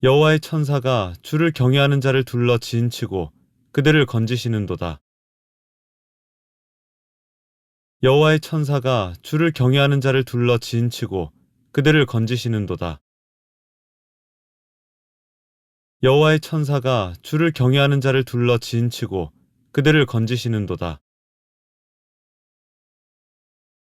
여호와의 천사가 주를 경외하는 자를 둘러 지인치고 그들을 건지시는도다. 여호와의 천사가 주를 경외하는 자를 둘러 지인치고 그들을 건지시는도다. 여호와의 천사가 주를 경외하는 자를 둘러 지인치고 그들을 건지시는도다.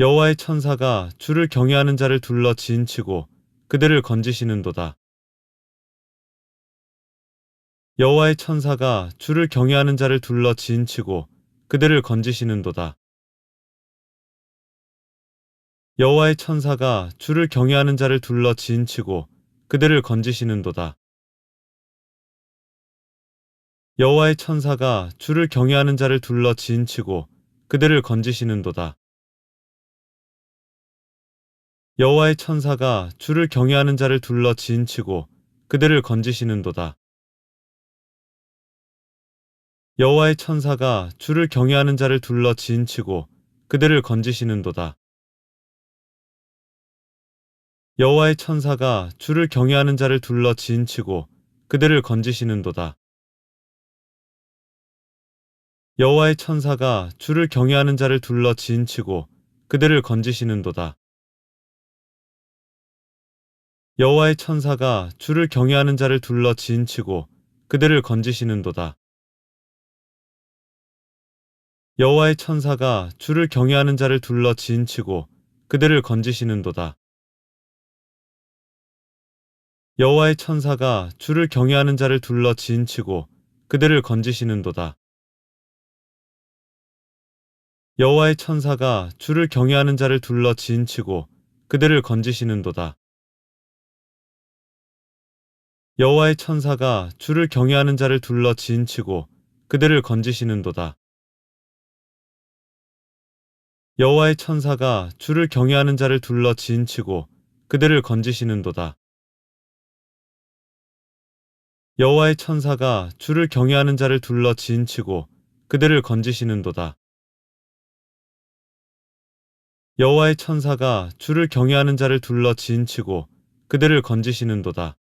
여호와의 천사가 주를 경외하는 자를 둘러 지인치고 그들을 건지시는도다. 여호와의 천사가 주를 경외하는 자를 둘러 지인치고 그들을 건지시는도다. 여호와의 천사가 주를 경외하는 자를 둘러 지인치고 그들을 건지시는도다. 여호와의 천사가 주를 경외하는 자를 둘러 지인치고 그들을 건지시는도다. 여호와의 천사가 주를 경외하는 자를 둘러 지인치고 그들을 건지시는도다. 여호와의 천사가 주를 경외하는 자를 둘러 지인치고 그들을 건지시는도다. 여호와의 천사가 주를 경외하는 자를 둘러 지인치고 그들을 건지시는도다. 여호와의 천사가 주를 경외하는 자를 둘러 지인치고 그들을 건지시는도다. 여호와의 천사가 주를 경외하는 자를 둘러 지인치고 그들을 건지시는도다. 여호와의 천사가 주를 경외하는 자를 둘러 지인치고 그들을 건지시는도다. 여호와의 천사가 주를 경외하는 자를 둘러 지인치고 그들을 건지시는도다. 여호와의 천사가 주를 경외하는 자를 둘러 지인치고 그들을 건지시는도다. 여호와의 천사가 주를 경외하는 자를 둘러 지인치고 그들을 건지시는도다. 여호와의 천사가 주를 경외하는 자를 둘러 지인치고 그들을 건지시는도다. 여호와의 천사가 주를 경외하는 자를 둘러 지인치고 그들을 건지시는도다. 여호와의 천사가 주를 경외하는 자를 둘러 지인치고 그들을 건지시는도다.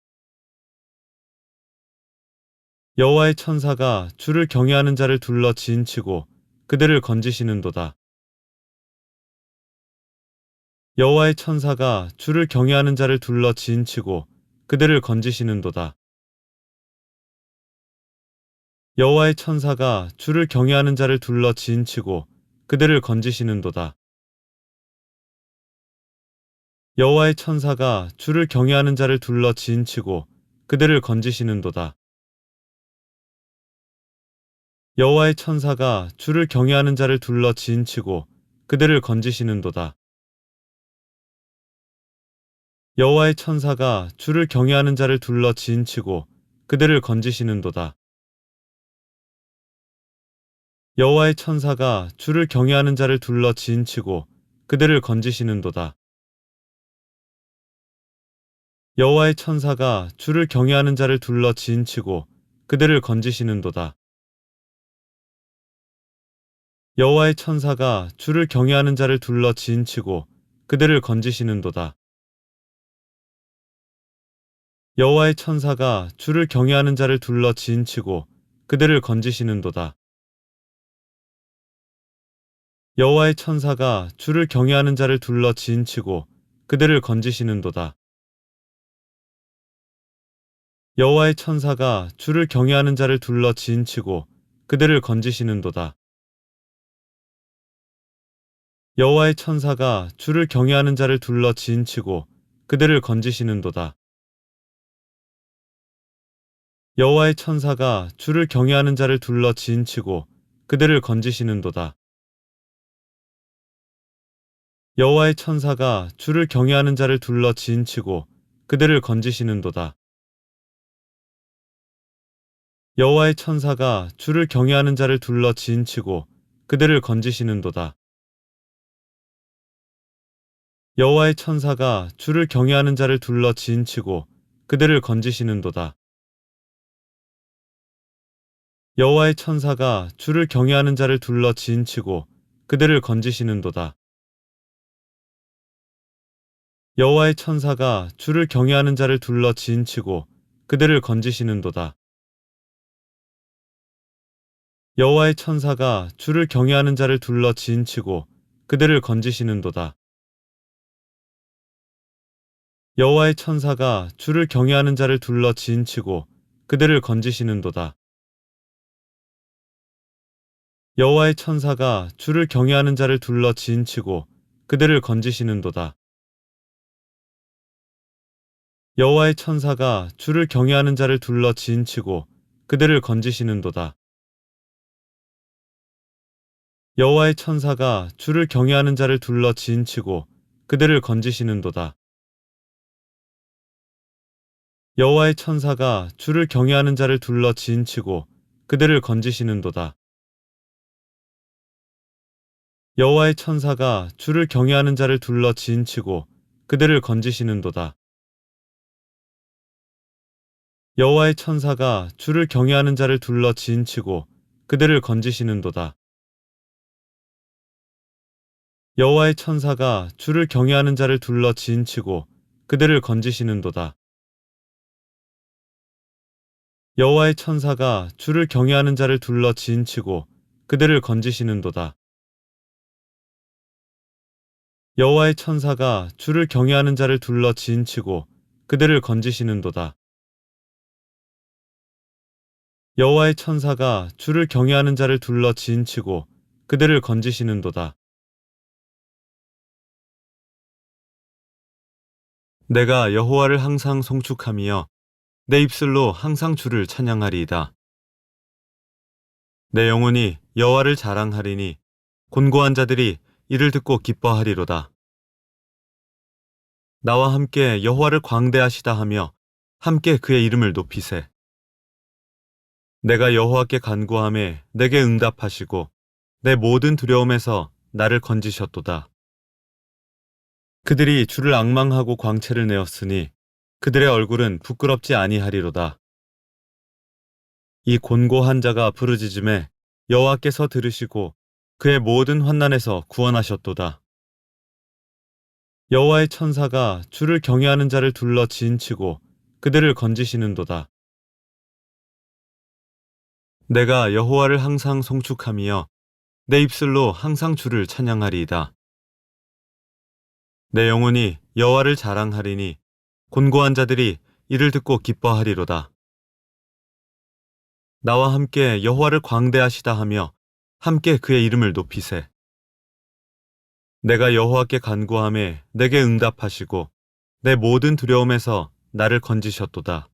여호와의 천사가 주를 경외하는 자를 둘러 지인치고 그들을 건지시는도다. 여호와의 천사가 주를 경외하는 자를 둘러 지인치고 그들을 건지시는도다. 여호와의 천사가 주를 경외하는 자를 둘러 지인치고 그들을 건지시는도다. 여호와의 천사가 주를 경외하는 자를 둘러 지인치고 그들을 건지시는도다. 여호와의 천사가 주를 경외하는 자를 둘러 지인치고 그들을 건지시는도다. 여호와의 천사가 주를 경외하는 자를 둘러 지인치고 그들을 건지시는도다. 여호와의 천사가 주를 경외하는 자를 둘러 지인치고 그들을 건지시는도다. 여호와의 천사가 주를 경외하는 자를 둘러 지인치고 그들을 건지시는도다. 여호와의 천사가 주를 경외하는 자를 둘러 지인치고 그들을 건지시는도다. 여호와의 천사가 주를 경외하는 자를 둘러 지인치고 그들을 건지시는도다. 여호와의 천사가 주를 경외하는 자를 둘러 지인치고 그들을 건지시는도다. 여호와의 천사가 주를 경외하는 자를 둘러 지인치고 그들을 건지시는도다. 여호와의 천사가 주를 경외하는 자를 둘러 지인치고 그들을 건지시는도다. 여호와의 천사가 주를 경외하는 자를 둘러 지인치고 그들을 건지시는도다. 여호와의 천사가 주를 경외하는 자를 둘러 지인치고 그들을 건지시는도다. 여호와의 천사가 주를 경외하는 자를 둘러 지인치고 그들을 건지시는도다. 여호와의 천사가 주를 경외하는 자를 둘러 지인치고 그들을 건지시는도다. 여호와의 천사가 주를 경외하는 자를 둘러 지인치고 그들을 건지시는도다. 여호와의 천사가 주를 경외하는 자를 둘러 지인치고 그들을 건지시는도다. 여호와의 천사가 주를 경외하는 자를 둘러 지인치고 그들을 건지시는도다. 여호와의 천사가 주를 경외하는 자를 둘러 지인치고 그들을 건지시는도다. 여호와의 천사가 주를 경외하는 자를 둘러 지인치고 그들을 건지시는도다. 여호와의 천사가 주를 경외하는 자를 둘러 지인치고 그들을 건지시는도다. 여호와의 천사가 주를 경외하는 자를 둘러 지인치고 그들을 건지시는도다. 여호와의 천사가 주를 경외하는 자를 둘러 지인치고 그들을 건지시는도다. 여호와의 천사가 주를 경외하는 자를 둘러 지인치고 그들을 건지시는도다. 여호와의 천사가 주를 경외하는 자를 둘러 지인치고 그들을 건지시는도다. 여호와의 천사가 주를 경외하는 자를 둘러 지인치고 그들을 건지시는도다. 여호와의 천사가 주를 경외하는 자를 둘러 지인치고 그들을 건지시는도다. 여호와의 천사가 주를 경외하는 자를 둘러 지인치고 그들을 건지시는도다. 여호와의 천사가 주를 경외하는 자를 둘러 지인치고 그들을 건지시는도다. 내가 여호와를 항상 송축하며 내 입술로 항상 주를 찬양하리이다. 내 영혼이 여호와를 자랑하리니 곤고한 자들이 이를 듣고 기뻐하리로다. 나와 함께 여호와를 광대하시다 하며 함께 그의 이름을 높이세. 내가 여호와께 간구함에 내게 응답하시고 내 모든 두려움에서 나를 건지셨도다. 그들이 주를 악망하고 광채를 내었으니 그들의 얼굴은 부끄럽지 아니하리로다. 이 곤고한 자가 부르짖음에 여호와께서 들으시고 그의 모든 환난에서 구원하셨도다. 여호와의 천사가 주를 경외하는 자를 둘러 지인치고 그들을 건지시는도다. 내가 여호와를 항상 송축하며 내 입술로 항상 주를 찬양하리이다. 내 영혼이 여호와를 자랑하리니 곤고한 자들이 이를 듣고 기뻐하리로다. 나와 함께 여호와를 광대하시다 하며 함께 그의 이름을 높이세. 내가 여호와께 간구함에 내게 응답하시고 내 모든 두려움에서 나를 건지셨도다.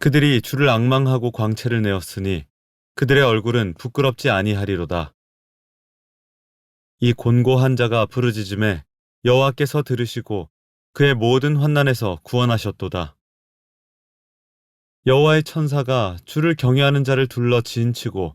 그들이 주를 악망하고 광채를 내었으니 그들의 얼굴은 부끄럽지 아니하리로다. 이 곤고한 자가 부르짖음에 여호와께서 들으시고 그의 모든 환난에서 구원하셨도다. 여호와의 천사가 주를 경외하는 자를 둘러 지인치고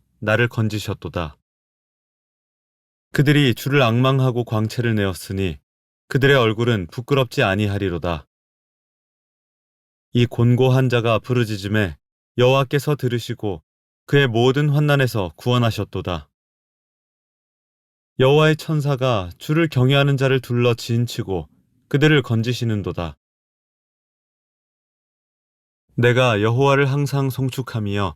나를 건지셨도다. 그들이 주를 악망하고 광채를 내었으니 그들의 얼굴은 부끄럽지 아니하리로다. 이 곤고한 자가 부르짖음에 여호와께서 들으시고 그의 모든 환난에서 구원하셨도다. 여호와의 천사가 주를 경외하는 자를 둘러 지인치고 그들을 건지시는도다. 내가 여호와를 항상 송축하며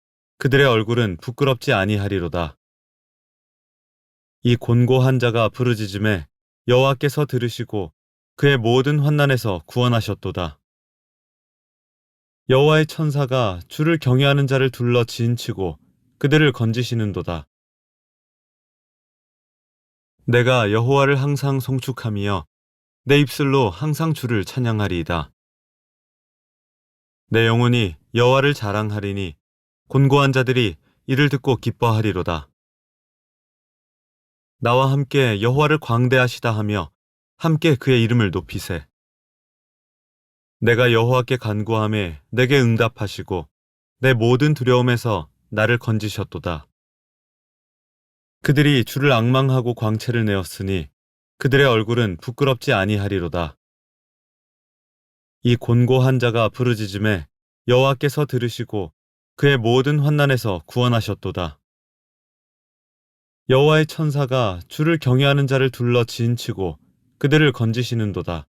그들의 얼굴은 부끄럽지 아니하리로다. 이 곤고한 자가 부르짖음에 여호와께서 들으시고 그의 모든 환난에서 구원하셨도다. 여호와의 천사가 주를 경외하는 자를 둘러 지인치고 그들을 건지시는도다. 내가 여호와를 항상 송축하며 내 입술로 항상 주를 찬양하리이다. 내 영혼이 여호와를 자랑하리니 곤고한 자들이 이를 듣고 기뻐하리로다. 나와 함께 여호와를 광대하시다 하며 함께 그의 이름을 높이세. 내가 여호와께 간구함에 내게 응답하시고 내 모든 두려움에서 나를 건지셨도다. 그들이 주를 악망하고 광채를 내었으니 그들의 얼굴은 부끄럽지 아니하리로다. 이 곤고한 자가 부르짖음에 여호와께서 들으시고 그의 모든 환난에서 구원하셨도다. 여호와의 천사가 주를 경외하는 자를 둘러 지인치고 그들을 건지시는도다.